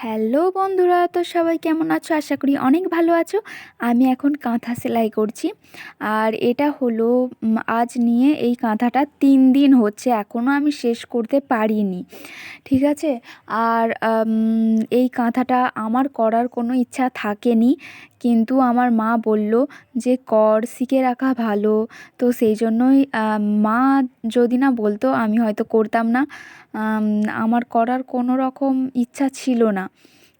Hello বন্ধুরা, তো সবাই কেমন আছো? আশা করি অনেক ভালো আছো। আমি এখন কাঁথা সেলাই করছি। আর এটা হলো আজ নিয়ে এই কাঁথাটা তিন দিন হচ্ছে এখনও আমি শেষ করতে পারিনি। ঠিক আছে? আর এই কাঁথাটা আমার করার কোনো ইচ্ছা থাকেনি। কিন্তু আমার মা বলল যে, কর, শিখে রাখা ভালো। তো সেই জন্যই মা যদি না বলতো, আমি হয়তো করতাম না। আমার করার কোনো রকম ইচ্ছা ছিল না।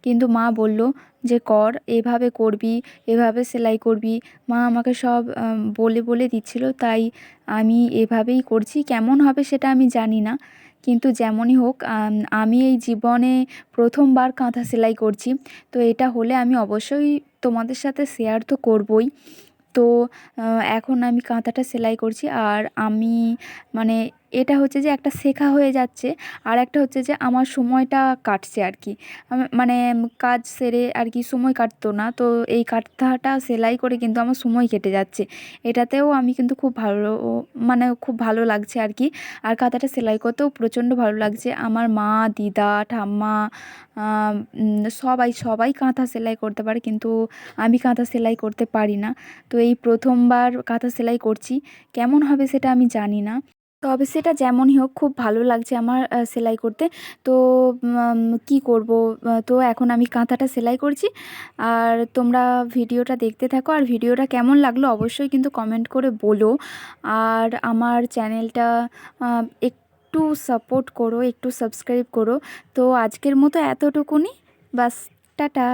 কিন্তু মা বলল যে, কর, এভাবে করবি, এভাবে সেলাই করবি। মা আমাকে সব বলে বলে দিচ্ছিল, তাই আমি এভাবেই করছি, কেমন হবে সেটা আমি জানি না। কিন্তু যেমনই হোক, আমি এই জীবনে প্রথমবার কাঁথা সেলাই করছি। তো এটা হলে আমি অবশ্যই তোমাদের সাথে শেয়ার তো করবই। তো এখন আমি কাঁথাটা সেলাই করছি। আর আমি মানে এটা হচ্ছে যে একটা শেখা হয়ে যাচ্ছে। আর একটা হচ্ছে যে আমার সময়টা কাটছে আর কি মানে কাজ সেরে আর কি সময় কাটতো না। তো এই কাঁথাটা সেলাই করে কিন্তু আমার সময় কেটে যাচ্ছে। এটাতেও আমি কিন্তু খুব ভালো মানে খুব ভালো লাগছে আর কি আর কাঁথাটা সেলাই করতেও প্রচণ্ড ভালো লাগছে। আমার মা, দিদা, ঠাম্মা সবাই সবাই কাঁথা সেলাই করতে পারে। কিন্তু আমি কাঁথা সেলাই করতে পারি না। তো এই প্রথমবার কাঁথা সেলাই করছি। কেমন হবে সেটা আমি জানি না। তবে সেটা যেমনই হোক, খুব ভালো লাগছে আমার সেলাই করতে। তো কি করব? তো এখন আমি কাঁথাটা সেলাই করছি। আর তোমরা ভিডিওটা দেখতে থাকো। আর ভিডিওটা কেমন লাগল অবশ্যই কিন্তু কমেন্ট করে বলো। আর আমার চ্যানেলটা একটু সাপোর্ট করো, একটু সাবস্ক্রাইব করো। তো আজকের মতো এতটুকুনি। বাস, টাটা।